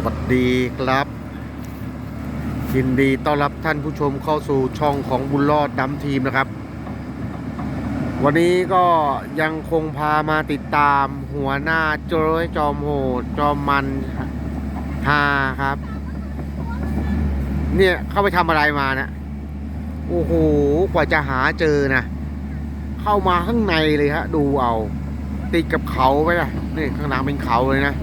สวัสดีครับ ยินดีต้อนรับท่านผู้ชมเข้าสู่ช่องของบุญรอดดำทีมนะครับ วันนี้ก็ยังคงพามาติดตามหัวหน้าโจ้ยจอมโหดจอมมันฮาครับ เนี่ยเข้าไปทำอะไรมานะโอ้โหกว่าจะหาเจอนะเข้ามาข้างในเลยฮะดูเอา ติดกับเขาไปนะนี่ข้างหลังเป็นเขาเลยนะ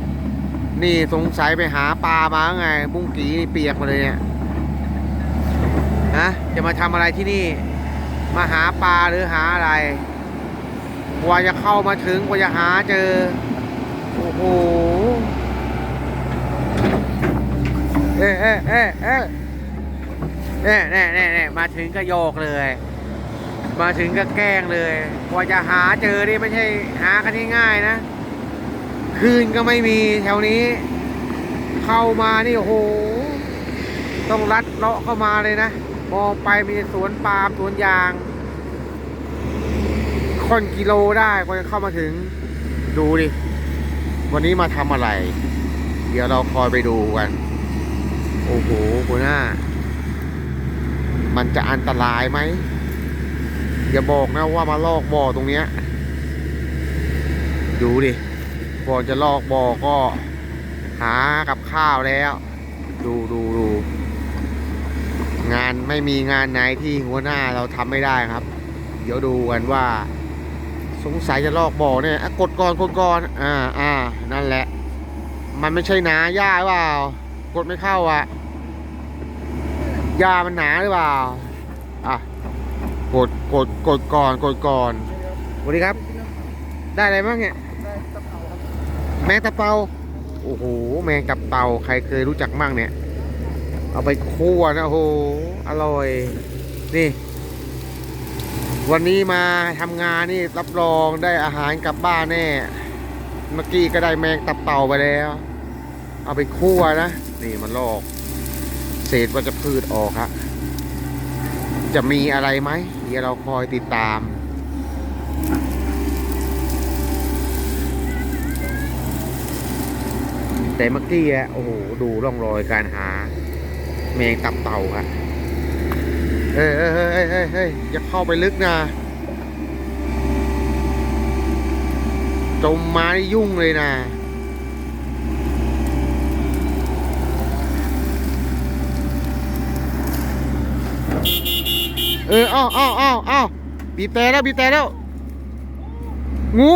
นี่สงสัยไปหาปลามาไง บุ้งกีนี่เปียกมาเลยเนี่ยฮะจะมาทำอะไรที่นี่ มาหาปลาหรือหาอะไรกว่าจะเข้ามาถึงกว่าจะหาเจอ โอ้โหเอ๊ะเอ๊ะเอ๊ะเอ๊ะเน่เน่เน่เน่มาถึงก็โยกเลย มาถึงก็แกล้งเลยกว่าจะหาเจอนี่ไม่ใช่หากันง่ายๆนะ คืนก็ไม่มีแถวนี้ เข้ามานี่โอ้โห ต้องลัดเลาะเข้ามาเลยนะ มองไปมีสวนปาล์มสวนยางคนกิโลได้กว่าจะเข้ามาถึง ดูดิ วันนี้มาทำอะไร เดี๋ยวเราคอยไปดูกัน โอ้โหหัวหน้า มันจะอันตรายไหมอย่าบอกนะว่ามาลอกบ่อตรงเนี้ย ดูดิ ก่อจะลอกบ่อก็หากับข้าวแล้ว ดูดูดูงานไม่มีงานไหนที่หัวหน้าเราทำไม่ได้ครับ เดี๋ยวดูกันว่า สงสัยจะลอกบ่อเนี่ยกดก่อนกดก่อนอ่าอ่านั่นแหละ มันไม่ใช่หนาหญ้าหรือเปล่ากดไม่เข้าอะหญ้ามันหนาหรือเปล่าอะกดกดกดก่อนกดก่อนสวัสดีครับ ได้อะไรบ้างเนี่ย แมงตะเปาโอ้โหแมงกับเต่าใครเคยรู้จักมั่งเนี่ย เอาไปคั่วนะโอ้โหอร่อย นี่ วันนี้มาทำงานนี่รับรองได้อาหารกลับบ้านแน่ เมื่อกี้ก็ได้แมงตับเต่าไปแล้ว เอาไปคั่วนะนี่มันลอกเศษวัชพืชออกครับจะมีอะไรไหมเดี๋ยวเราคอยติดตาม แต่เมื่อกี้อะโอ้โหดูร่องรอยการหา แมงตับเต่าครับเฮ้ยเฮ้ยเฮ้ยเฮ้ยเฮ้ยอย่าเข้าไปลึกนะ จมมานี่ยุ่งเลยนะเอออ้าวอ้าวอ้าวอ้าวบีบแต่แล้วบีบแต่แล้ว งู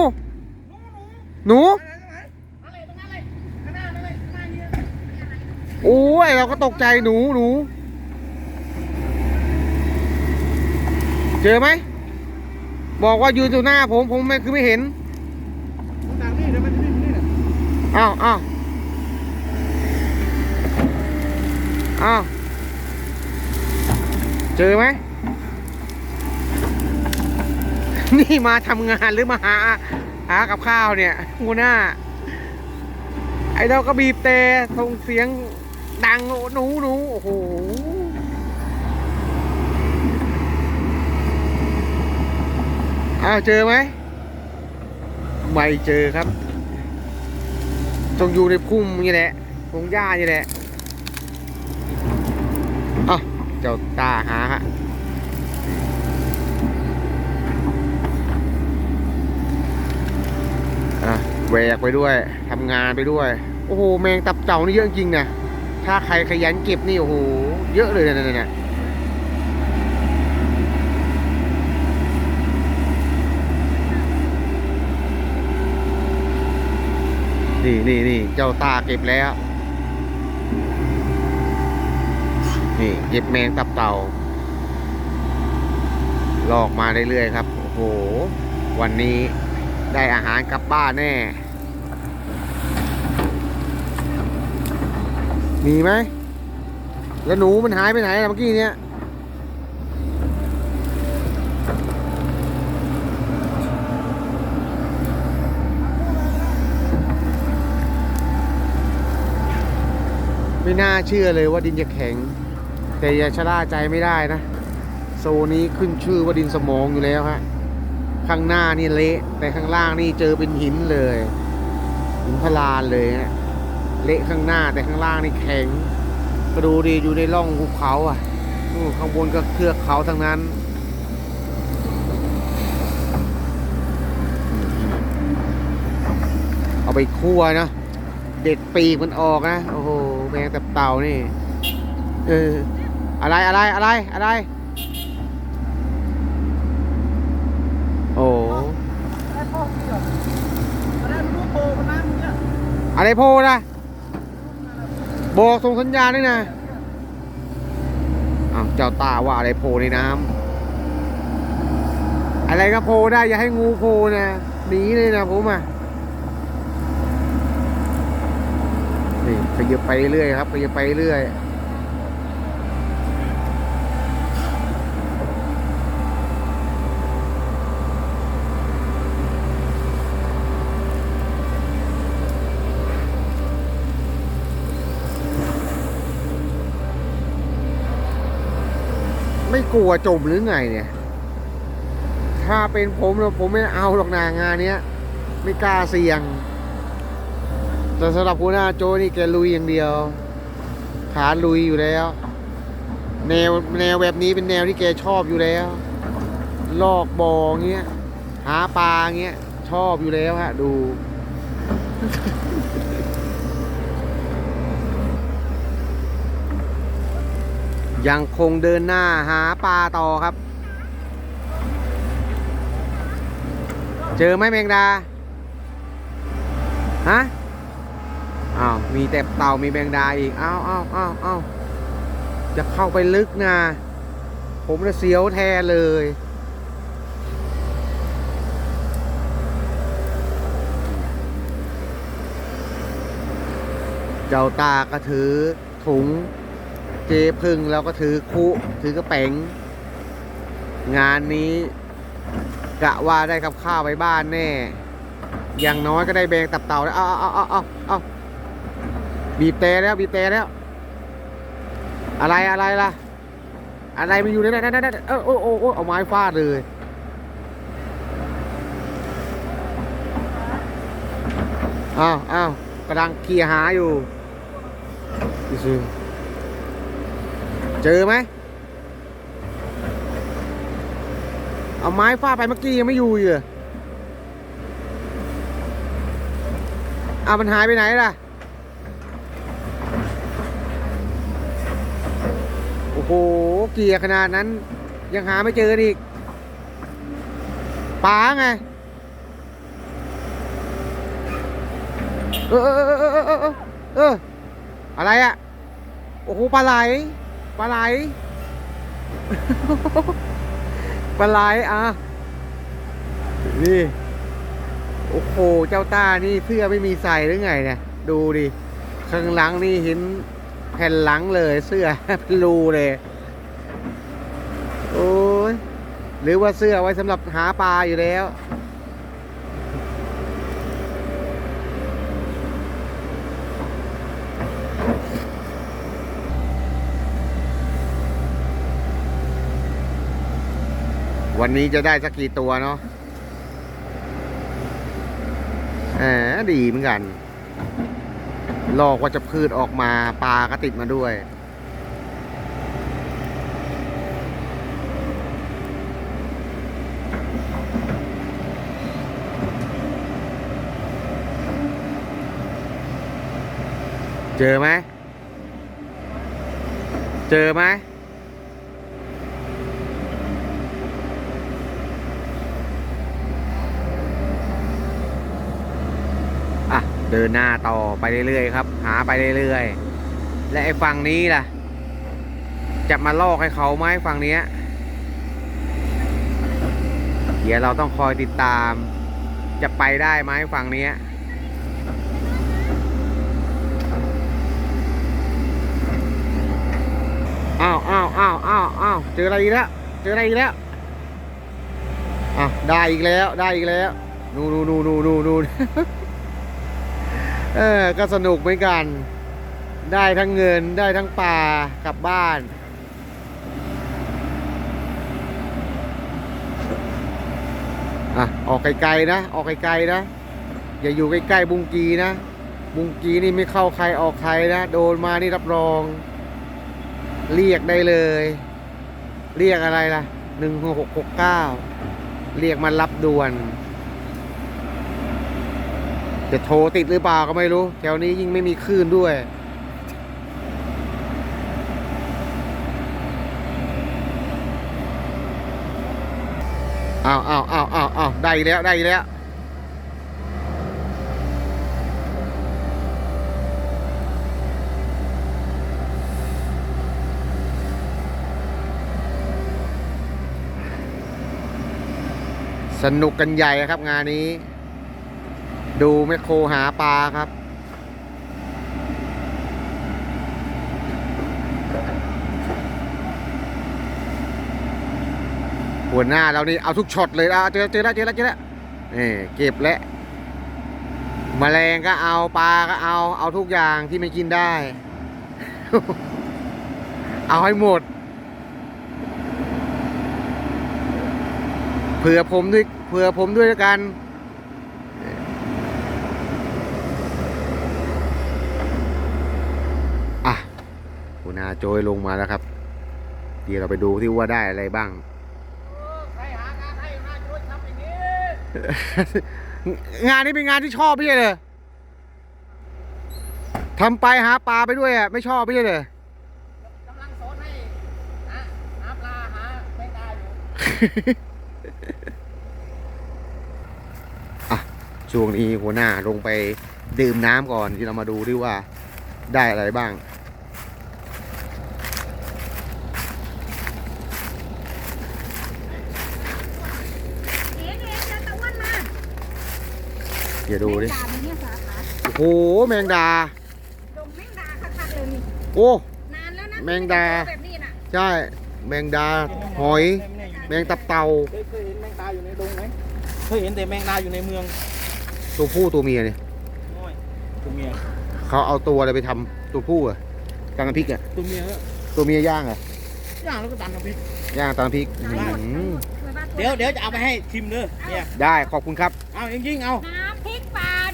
หนู โอ้ยเราก็ตกใจหนูหนู เจอไหม บอกว่ายืนอยู่หน้าผมผมไม่คือไม่เห็นอ้าวอ้าวอ้าวเจอไหม นี่มาทำงานหรือมาหา หากับข้าวเนี่ยงูหน้า ไอ้เราก็บีบแต่ส่งเสียง ดังหนูหนูโอ้โหอ้าวเจอไหมไม่เจอครับต้องอยู่ในพุ่มนี่แหละพงหญ้านี่แหละอ้าวเจ้าตาหาฮะอะแหวกไปด้วยทำงานไปด้วย โอ้โห แมงตับเต่านี่เยอะจริงนะ ถ้าใครขยันเก็บนี่โอ้โหเยอะเลยนะเนี่ยนี่นี่นี่นี่เจ้าตาเก็บแล้ว นี่เก็บแมงตับเต่า ลอกมาเรื่อยๆครับ โอ้โห วันนี้ได้อาหารกลับบ้านแน่ มีไหม แล้วหนูมันหายไปไหนล่ะเมื่อกี้เนี้ยไม่น่าเชื่อเลยว่าดินจะแข็ง แต่อย่าชะล่าใจไม่ได้นะ โซนนี้ขึ้นชื่อว่าดินสมองอยู่แล้วฮะข้างหน้านี่เละแต่ข้างล่างนี่เจอเป็นหินเลยหินพลานเลยฮะ เละข้างหน้าแต่ข้างล่างนี่แข็งก็ดูดีอยู่ในร่องภูเขาอะนู่นข้างบนก็เทือกเขาทั้งนั้นเอาไปคั่วนะเด็ดปีกมันออกนะโอ้โหแมงตับเต่านี่เอออะไรอะไรอะไรอะไร โอ้ได้พ่อพี่เหรอได้รู้โตมันน้ำเนี่ยอะไรโพนะ บอกส่งสัญญาณด้วยนะอ้าวเจ้าตาว่าอะไรโพในน้ำอะไรก็โพได้อย่าให้งูโพนะหนีเลยนะผมอะนี่ขยับไปเรื่อยครับขยับไปเรื่อย กลัวจมหรือไงเนี่ย ถ้าเป็นผมแล้วผมไม่เอาหรอกนางานเนี้ย ไม่กล้าเสี่ยง แต่สำหรับคุณหน้าโจนี่แกลุยอย่างเดียว ขาลุยอยู่แล้ว แนวแนวแบบนี้เป็นแนวที่แกชอบอยู่แล้ว ลอกบอเงี้ย หาปลาเงี้ย ชอบอยู่แล้วฮะ ดู ยังคงเดินหน้าหาปลาต่อครับ เจอไหมแมงดา ฮะ อ้าว มีแต่เต่ามีแมงดาอีก อ้าวอ้าวอ้าวอ้าวจะเข้าไปลึกนะ ผมจะเสียวแทนเลย เจ้าตาก็ถือถุง เจพึ่งแล้วก็ถือคุถือกระเป๋ง งานนี้กะว่าได้กับข้าวไปบ้านแน่ อย่างน้อยก็ได้แบงตับเต่าแล้ว เอาเอาเอาเอาเอาบีบแต่แล้วบีบแต่แล้ว อะไรอะไรล่ะ อะไรมันอยู่ในนั้นนั่นเออโอ้โอ้โอ้เอาไม้ฟาดเลย อ้าวอ้าวกำลังเคลียร์หาอยู่ดูสิ เจอไหมเอาไม้ฟาดไปเมื่อกี้ยังไม่อยู่อีกเหรอเอามันหายไปไหนล่ะ โอ้โห เกียร์ขนาดนั้น ยังหาไม่เจออีกป๋าไง เออเออเออเออเออเออเอออะไรอะโอ้โหปลาไหล ปลาไหล ปลาไหลอะ นี่ โอ้โห เจ้าต้านี่เสื้อไม่มีใส่หรือไงเนี่ย ดูดิ ข้างหลังนี่เห็นแผ่นหลังเลย เสื้อเป็นรูเลย โอ้ย หรือว่าเสื้อไว้สำหรับหาปลาอยู่แล้ว วันนี้จะได้สักกี่ตัวเนาะแหมดีเหมือนกันลอกว่าจะพืชออกมาปลาก็ติดมาด้วย เจอไหม เจอไหม อะ เดินหน้าต่อไปเรื่อยๆครับ หาไปเรื่อยๆ และไอ้ฝั่งนี้ล่ะ จะมาลอกให้เขาไหมฝั่งเนี้ยเดี๋ยวเราต้องคอยติดตาม จะไปได้ไหมฝั่งเนี้ยอ้าวอ้าวอ้าวอ้าวอ้าวเจออะไรอีกแล้วเจออะไรอีกแล้วอะได้อีกแล้วได้อีกแล้ว นูนูนูนูนูนู เออก็สนุกเหมือนกัน ได้ทั้งเงินได้ทั้งปลากลับบ้าน อะ ออกไกลๆนะ ออกไกลๆนะ อย่าอยู่ใกล้ๆบุงกีนะมุงกีนี่ไม่เข้าใครออกใครนะ โดนมานี่รับรอง เรียกได้เลย เรียกอะไรล่ะหนึ่งหกหกเก้าเรียกมารับด่วน จะโทรติดหรือเปล่าก็ไม่รู้ แถวนี้ยิ่งไม่มีคลื่นด้วย อ้าวอ้าวอ้าวอ้าวอ้าวได้แล้วได้แล้วสนุกกันใหญ่ครับงานนี้ ดูแมคโครหาปลาครับ หัวหน้าเรานี่เอาทุกช็อตเลยอะเจอเจอแล้วเจอแล้วเจอแล้วนี่เก็บแล้วแมลงก็เอาปลาก็เอาเอาทุกอย่างที่ไม่กินได้ เอาให้หมด เผื่อผมด้วยเผื่อผมด้วยแล้วกัน อะหัวห นาโจยลงมาแล้วครับ เดี๋ยวเราไปดูที่ว่าได้อะไรบ้างใครหางานให้มาช่วยทำอย่างนี้งานนี้เป็นงานที่ชอบไม่ใช่เลยทำไปหาปลาไปด้วยอะไม่ชอบไม่ใช่เลยกำลังสอนให้หาหาปลาหาแมงดาอยู่ช่วงนี้หัวหน้าลงไปดื่มน้ำก่อนที่เรามาดูที่ว่าได้อะไรบ้าง เอ๊ะเอ๊ะเจอตะวันมา เดี๋ยวดูดิแมงดาเนี่ยสาขาโอ้โห แมงดา ดงแมงดาคักๆเลยนี่โอ้ นานแล้วนะแมงดาที่ไเจอแบบนี้น่ะใช่ แมงดา หอย แมงตับเต่า เคยเคยเห็นแมงดาอยู่ในดงไหมเคยเห็นแต่แมงดาอยู่ในเมืองตัวผู้ตัวเมียเนี่ยน้อยตัวเมียเขาเอาตัวอะไรไปทำตัวผู้อะตำน้ำพริกอะตัวเมียก็ตัวเมียย่างอะย่างแล้วก็ตำน้ำพริก ย่างตำน้ำพริกเอาให้หมดอืเอาให้มหมดไว้บ้านตัวเดี๋ยวเดี๋ยวจะเอาไปให้ชิมเด้อเนี่ยได้ขอบคุณครับ เอาจริงๆเอาน้ำพริกปลา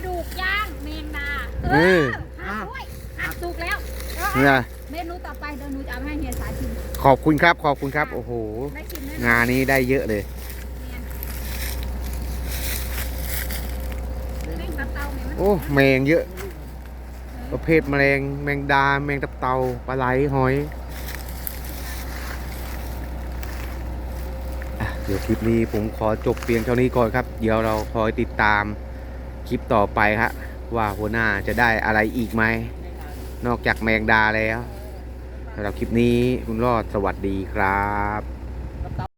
ดุกย่างแมงดาเออหาด้วยหักสุกแล้วเออเนี่ยเมนูต่อไปเดี๋ยวหนูจะเอาให้เฮียสาชิมขอบคุณครับขอบคุณครับ โอ้โห ได้ชิมแน่นอนงานนี้ได้เยอะเลยแมงตับเตาเนี่ยมันโอ้แมงเยอะ ประเภทแมลงแมงดาแมงตับเต่าปลาไหลหอยอะเดี๋ยวคลิปนี้ผมขอจบเพียงเท่านี้ก่อนครับ เดี๋ยวเราคอยติดตาม คลิปต่อไปฮะว่าหัวหน้าจะได้อะไรอีกไหม นอกจากแมงดาแล้วสำหรับคลิปนี้คุณรอดสวัสดีครับ